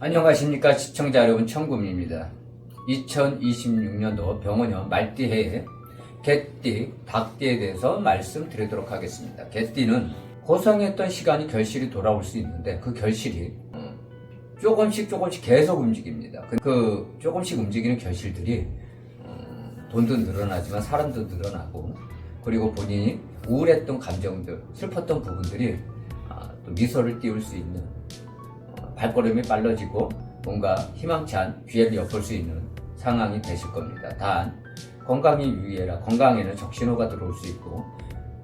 안녕하십니까 시청자 여러분 청금입니다. 2026년도 병원년 말띠해에 개띠, 닭띠에 대해서 말씀드리도록 하겠습니다. 개띠는 고성했던 시간이 결실이 돌아올 수 있는데 그 결실이 음, 조금씩 조금씩 계속 움직입니다. 그- 그 조금씩 움직이는 결실들이 음, 돈도 늘어나지만 사람도 늘어나고 그리고 본인이 우울했던 감정들, 슬펐던 부분들이 아, 또 미소를 띄울 수 있는 어, 발걸음이 빨라지고 뭔가 희망찬 기회를 엿볼 수 있는 상황이 되실 겁니다. 단 건강이 유의해라. 건강에는 적신호가 들어올 수 있고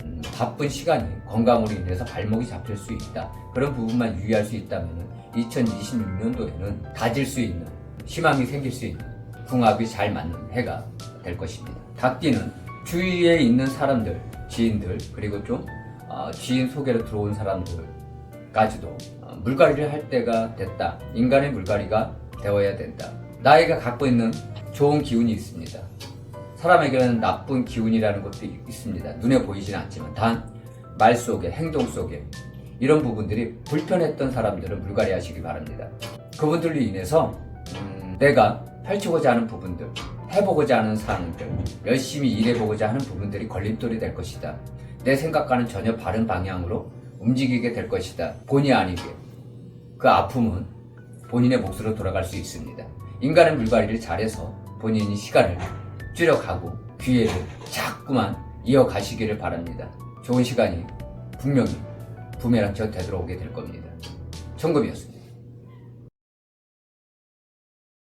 음, 바쁜 시간이 건강으로 인해서 발목이 잡힐 수 있다. 그런 부분만 유의할 수 있다면 2026년도에는 다질 수 있는 희망이 생길 수 있는 궁합이 잘 맞는 해가 될 것입니다. 닭띠는 주위에 있는 사람들, 지인들 그리고 좀 어, 지인 소개로 들어온 사람들 까지도 어, 물갈이를 할 때가 됐다. 인간의 물갈이가 되어야 된다. 나이가 갖고 있는 좋은 기운이 있습니다. 사람에게는 나쁜 기운이라는 것도 있- 있습니다. 눈에 보이지는 않지만 단 말 속에 행동 속에 이런 부분들이 불편했던 사람들은 물갈이 하시기 바랍니다. 그분들로 인해서 음, 내가 펼치고자 하는 부분들, 해보고자 하는 사항들, 열심히 일해보고자 하는 부분들이 걸림돌이 될 것이다. 내 생각과는 전혀 다른 방향으로 움직이게 될 것이다. 본의 아니게 그 아픔은 본인의 몫으로 돌아갈 수 있습니다. 인간의 물갈이를 잘해서 본인이 시간을 줄여가고 기회를 자꾸만 이어가시기를 바랍니다. 좋은 시간이 분명히 부메랑처럼 되돌아오게 될 겁니다. 청금이었습니다.